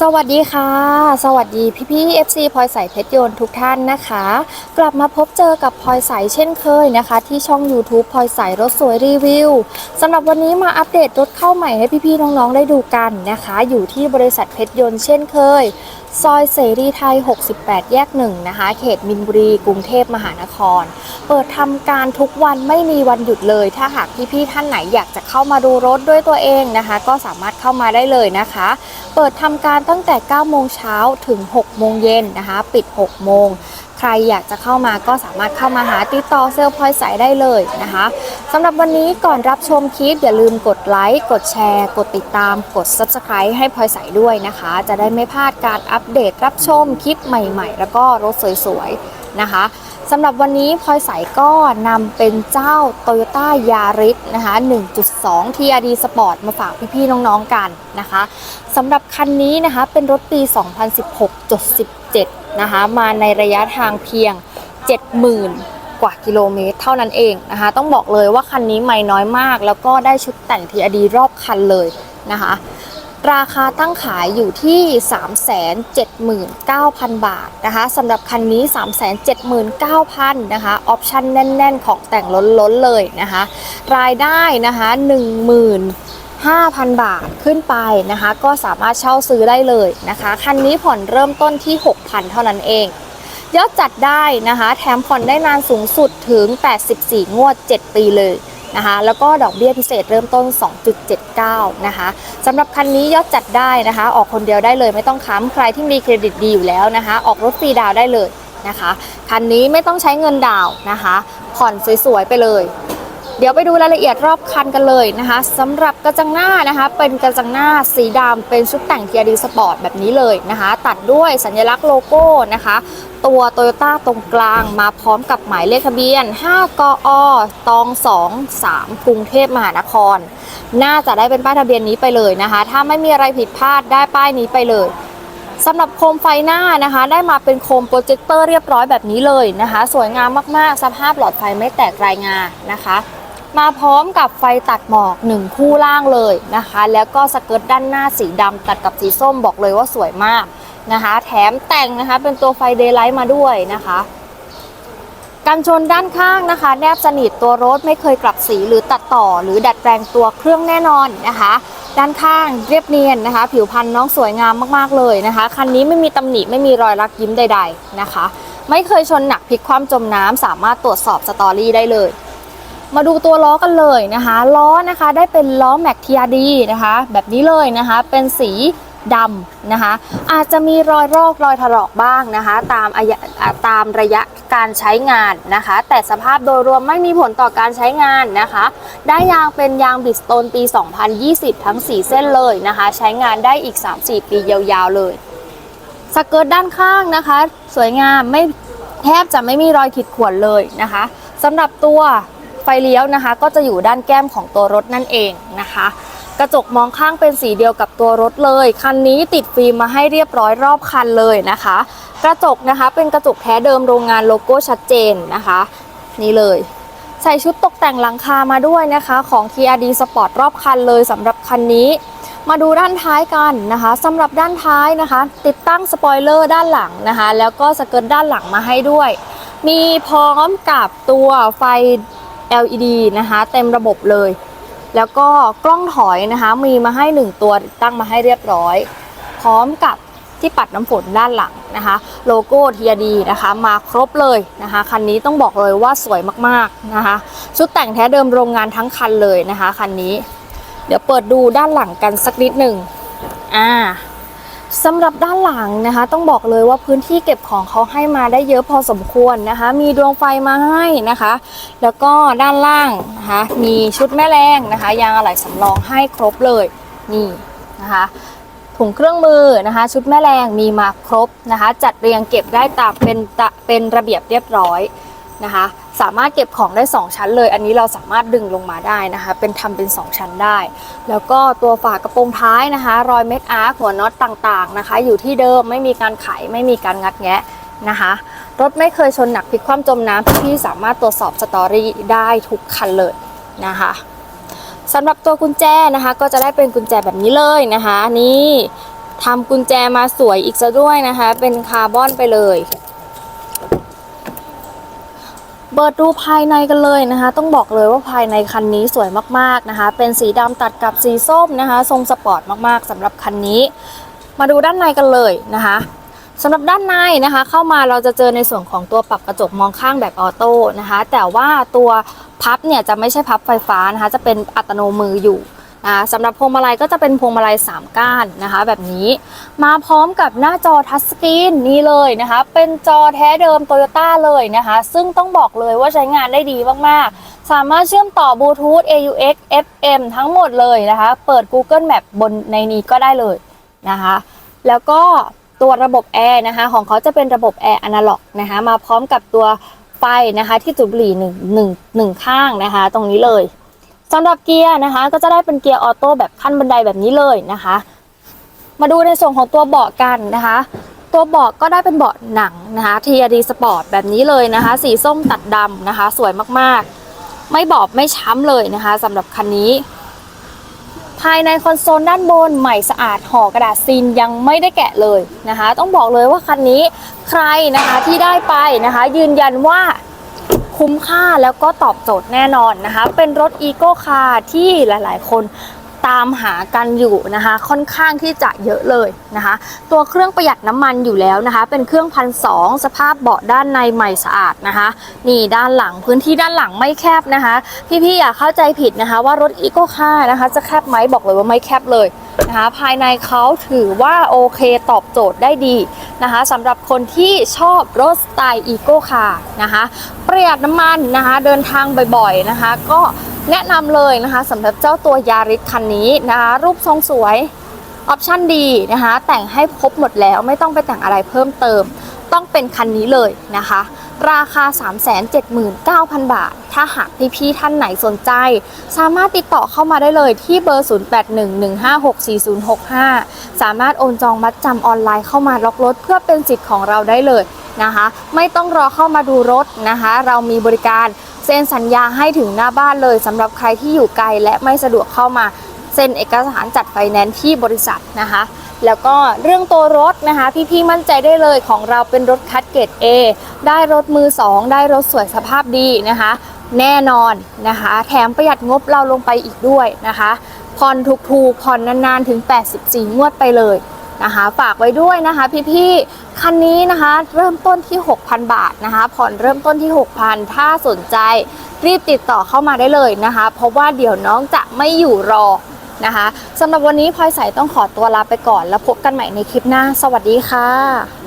สวัสดีค่ะ สวัสดีพี่พี่ FC พลอยใสเพชรยนทุกท่านนะคะ กลับมาพบเจอกับพลอยใสเช่นเคยนะคะ ที่ช่อง YouTube พลอยใสรถสวยรีวิวสำหรับวันนี้มาอัปเดตรถเข้าใหม่ให้พี่พี่น้องๆได้ดูกันนะคะ อยู่ที่บริษัทเพชรยนต์เช่นเคย ซอยเสรีไทย 68 แยกหนึ่งนะคะ เขตมินบุรีกรุงเทพมหานคร เปิดทำการทุกวันไม่มีวันหยุดเลย ถ้าหากพี่ๆท่านไหนอยากจะเข้ามาดูรถด้วยตัวเองนะคะ ก็สามารถเข้ามาได้เลยนะคะ เปิดทำการตั้งแต่ 9 โมงเช้าถึง 6 โมงเย็นนะคะ ปิด 6 โมง ใครอยากจะเข้ามาก็สามารถเข้ามาหาติดต่อเซลล์พลอยใสได้เลยนะคะสำหรับวันนี้ก่อนรับชมคลิปอย่าลืมกดไลค์ กดแชร์ กดติดตาม กด Subscribe ให้พลอยใสด้วยนะคะ จะได้ไม่พลาดการอัปเดตรับชมคลิปใหม่ ๆ แล้วก็รถสวยๆ นะคะสำหรับวันนี้พลอยใสก็นำเป็นเจ้า Toyota Yaris นะคะ 1.2 TRD Sport มาฝากพี่ๆน้องๆกันนะคะสำหรับคันนี้นะคะเป็นรถปี 2016.17 นะคะ มาในระยะทางเพียง 70,000 กว่ากิโลเมตร เท่านั้นเองนะคะ ต้องบอกเลยว่าคันนี้ไม่น้อยมาก แล้วก็ได้ชุดแต่ง TRD รอบคันเลยนะคะ ราคาตั้งขายอยู่ที่ 379,000 บาทนะคะสำหรับคันนี้ 379,000นะคะออปชั่นแน่น ๆ ของแต่งล้นๆเลยนะคะ รายได้นะคะ15,000 บาทขึ้นไปนะคะ ก็สามารถเช่าซื้อได้เลยนะคะ คันนี้ผ่อนเริ่มต้นที่ 6,000 เท่านั้นเองยอดจัดได้นะคะ แถมผ่อนได้นานสูงสุดถึง 84 งวด 7 ปีเลย นะคะแล้วก็ดอกเบี้ยพิเศษเริ่มต้น 2.79 นะคะสำหรับคันนี้ยอดจัดได้นะคะ ออกคนเดียวได้เลยไม่ต้องค้ำใครที่มีเครดิตดีอยู่แล้วนะคะ ออกรถฟรีดาวได้เลยนะคะคันนี้ไม่ต้องใช้เงินดาวนะคะ ผ่อนสวยๆไปเลย เดี๋ยวไปดูรายละเอียดรอบคันกันเลยนะคะสำหรับกระจังหน้านะคะ เป็นกระจังหน้าสีดำเป็นชุดแต่ง TRD Sport แบบนี้เลยนะคะ ตัดด้วยสัญลักษณ์โลโก้นะคะ ตัวโตโยต้าตรงกลางมาพร้อมกับหมายเลขทะเบียน 5 กอตอง 2 3 กรุงเทพมหานคร น่าจะได้เป็นป้ายทะเบียนนี้ไปเลยนะคะ ถ้าไม่มีอะไรผิดพลาดได้ป้ายนี้ไปเลยสำหรับโคมไฟหน้านะคะ ได้มาเป็นโคมโปรเจคเตอร์เรียบร้อยแบบนี้เลยนะคะ สวยงามมากๆ สภาพหลอดไฟไม่แตกรายงานนะคะ มาพร้อมกับไฟตัดหมอกหนึ่งคู่ล่างเลยนะคะ แล้วก็สเกิร์ตด้านหน้าสีดำตัดกับสีส้มบอกเลยว่าสวยมากนะคะ แถมแต่งนะคะเป็นตัวไฟเดย์ไลท์มาด้วยนะคะกันชนด้านข้างนะคะ แนบสนิทตัวรถไม่เคยกลับสีหรือตัดต่อ หรือดัดแปลงตัวเครื่องแน่นอนนะคะ ด้านข้างเรียบเนียนนะคะ ผิวพรรณน้องสวยงามมากๆเลยนะคะคันนี้ไม่มีตำหนิไม่มีรอยรักยิ้มใด ๆนะคะ ไม่เคยชนหนักพลิกคว่ำจมน้ำสามารถตรวจสอบสตอรี่ได้เลย มาดูตัวล้อกันเลยนะคะ ล้อนะคะได้เป็นล้อแม็กทีอาดีนะคะ แบบนี้เลยนะคะ เป็นสีดำนะคะ อาจจะมีรอยรอกรอยถลอกบ้างนะคะ ตามตามระยะการใช้งานนะคะ แต่สภาพโดยรวมไม่มีผลต่อการใช้งานนะคะ ได้ยางเป็นยางบิสโตนปี 2020 ทั้ง 4 เส้นเลยนะคะ ใช้งานได้อีก 3-4 ปียาวๆเลยสเกิร์ตด้านข้างนะคะ สวยงามไม่แทบจะไม่มีรอยขีดข่วนเลยนะคะสำหรับตัว ไฟเลี้ยวนะคะ ก็จะอยู่ด้านแก้มของตัวรถนั่นเองนะคะ กระจกมองข้างเป็นสีเดียวกับตัวรถเลย คันนี้ติดฟิล์มมาให้เรียบร้อยรอบคันเลยนะคะ กระจกนะคะเป็นกระจกแท้เดิมโรงงานโลโก้ชัดเจนนะคะ นี่เลย ใส่ชุดตกแต่งหลังคามาด้วยนะคะของ TRD Sport รอบคันเลยสำหรับคันนี้มาดูด้านท้ายกันนะคะสำหรับด้านท้ายนะคะ ติดตั้งสปอยเลอร์ด้านหลังนะคะ แล้วก็สเกิร์ตด้านหลังมาให้ด้วย มีพร้อมกับตัวไฟ LED นะคะ เต็มระบบเลย แล้วก็กล้องถอยนะคะ มีมาให้ 1 ตัวตั้งมาให้เรียบร้อย พร้อมกับที่ปัดน้ำฝนด้านหลังนะคะ โลโก้ทีดีนะคะ มาครบเลยนะคะ คันนี้ต้องบอกเลยว่าสวยมากๆนะคะ ชุดแต่งแท้เดิมโรงงานทั้งคันเลยนะคะคันนี้ เดี๋ยวเปิดดูด้านหลังกันสักนิดหนึ่งอ่า สำหรับด้านหลังนะคะ ต้องบอกเลยว่าพื้นที่เก็บของเขาให้มาได้เยอะพอสมควรนะคะ มีดวงไฟมาให้นะคะ แล้วก็ด้านล่างนะคะ มีชุดแม่แรงนะคะ ยางอะไหล่สำรองให้ครบเลยนี่นะคะถุงเครื่องมือนะคะ ชุดแม่แรงมีมาครบนะคะ จัดเรียงเก็บได้ตามเป็นตะเป็นระเบียบเรียบร้อย นะคะ สามารถเก็บของได้ 2 ชั้นเลย อันนี้เราสามารถดึงลงมาได้นะคะ เป็นทำเป็น 2 ชั้นได้ แล้วก็ตัวฝากระโปรงท้ายนะคะ รอยเม็ดอาร์คหัวน็อตต่างๆนะคะ อยู่ที่เดิมไม่มีการไขไม่มีการงัดแงะนะคะรถไม่เคยชนหนักพลิกคว่ำจมน้ำพี่ๆสามารถตรวจสอบสตอรี่ได้ทุกคันเลยนะคะสำหรับตัวกุญแจนะคะ ก็จะได้เป็นกุญแจแบบนี้เลยนะคะ นี่ทำกุญแจมาสวยอีกซะด้วยนะคะ เป็นคาร์บอนไปเลย เปิดดูภายในกันเลยนะคะ ต้องบอกเลยว่าภายในคันนี้สวยมากๆนะคะ เป็นสีดำตัดกับสีส้มนะคะ ทรงสปอร์ตมากๆสำหรับคันนี้ มาดูด้านในกันเลยนะคะสำหรับด้านในนะคะ เข้ามาเราจะเจอในส่วนของตัวปรับกระจกมองข้างแบบออโต้นะคะ แต่ว่าตัวพับเนี่ยจะไม่ใช่พับไฟฟ้านะคะ จะเป็นอัตโนมืออยู่ สำหรับพวงมาลัยก็จะเป็นพวงมาลัย 3 ก้านนะคะ แบบนี้มาพร้อมกับหน้าจอทัชสกรีนนี่เลยนะคะ เป็นจอแท้เดิมโตโยต้าเลยนะคะ ซึ่งต้องบอกเลยว่าใช้งานได้ดีมากๆ สามารถเชื่อมต่อบลูทูธ AUX FM ทั้งหมดเลยนะคะ เปิด Google Map บนในนี้ก็ได้เลยนะคะ แล้วก็ตัวระบบแอร์นะคะ ของเขาจะเป็นระบบแอร์อนาล็อกนะคะมาพร้อมกับตัวไฟนะคะ ที่จุดบุหรี่หนึ่งหนึ่งหนึ่งข้างนะคะ ตรงนี้เลย สำหรับเกียร์นะคะ ก็จะได้เป็นเกียร์ออโต้แบบขั้นบันไดแบบนี้เลยนะคะ มาดูในส่วนของตัวเบาะกันนะคะ ตัวเบาะก็ได้เป็นเบาะหนังนะคะ TRD Sport แบบนี้เลยนะคะ สีส้มตัดดำนะคะ สวยมากๆ ไม่บอบไม่ช้ำเลยนะคะสำหรับคันนี้ ภายในคอนโซลด้านบนใหม่สะอาดห่อกระดาษซีนยังไม่ได้แกะเลยนะคะ ต้องบอกเลยว่าคันนี้ใครนะคะที่ได้ไปนะคะ ยืนยันว่า คุ้มค่าแล้วก็ตอบโจทย์แน่นอนนะคะ เป็นรถอีโก้คาร์ที่หลายๆ คนตามหากันอยู่นะคะ ค่อนข้างที่จะเยอะเลยนะคะ ตัวเครื่องประหยัดน้ำมันอยู่แล้วนะคะ เป็นเครื่องพันสองสภาพเบาะด้านในใหม่สะอาดนะคะ นี่ด้านหลังพื้นที่ด้านหลังไม่แคบนะคะ พี่ๆอย่าเข้าใจผิดนะคะ ว่ารถอีโก้คาร์นะคะ จะแคบไหมบอกเลยว่าไม่แคบเลย นะคะภายในเขาถือว่าโอเคตอบโจทย์ได้ดีนะคะสำหรับคนที่ชอบรถสไตล์อีโก้คาร์นะคะประหยัดน้ำมันนะคะเดินทางบ่อยๆนะคะ ก็แนะนำเลยนะคะสำหรับเจ้าตัวยาริสคันนี้นะคะรูปทรงสวยออปชั่นดีนะคะแต่งให้ครบหมดแล้วไม่ต้องไปแต่งอะไรเพิ่มเติม ต้องเป็นคันนี้เลยนะคะ ราคา 379,000 บาท ถ้าหากพี่ๆท่านไหนสนใจ สามารถติดต่อเข้ามาได้เลยที่เบอร์ 0811564065 สามารถโอนจองมัดจำออนไลน์เข้ามาล็อกรถเพื่อเป็นสิทธิ์ของเราได้เลยนะคะ ไม่ต้องรอเข้ามาดูรถนะคะ เรามีบริการเซ็นสัญญาให้ถึงหน้าบ้านเลยสำหรับใครที่อยู่ไกลและไม่สะดวกเข้ามาเซ็นเอกสารจัดไฟแนนซ์ที่บริษัทนะคะ แล้วก็เรื่องตัวรถนะคะ พี่ๆมั่นใจได้เลยของเราเป็นรถคัดเกรด A ได้รถมือ 2 ได้รถสวยสภาพดีนะคะ แน่นอนนะคะ แถมประหยัดงบเราลงไปอีกด้วยนะคะผ่อนถูกๆผ่อนนานๆถึง 84 งวดไปเลยนะคะฝากไว้ด้วยนะคะพี่ๆคันนี้นะคะเริ่มต้นที่ 6,000 บาทนะคะ ผ่อนเริ่มต้นที่ 6,000 ถ้าสนใจรีบติดต่อเข้ามาได้เลยนะคะ เพราะว่าเดี๋ยวน้องจะไม่อยู่รอ นะคะสำหรับวันนี้พลอยใสต้องขอตัวลาไปก่อน แล้วพบกันใหม่ในคลิปหน้า สวัสดีค่ะ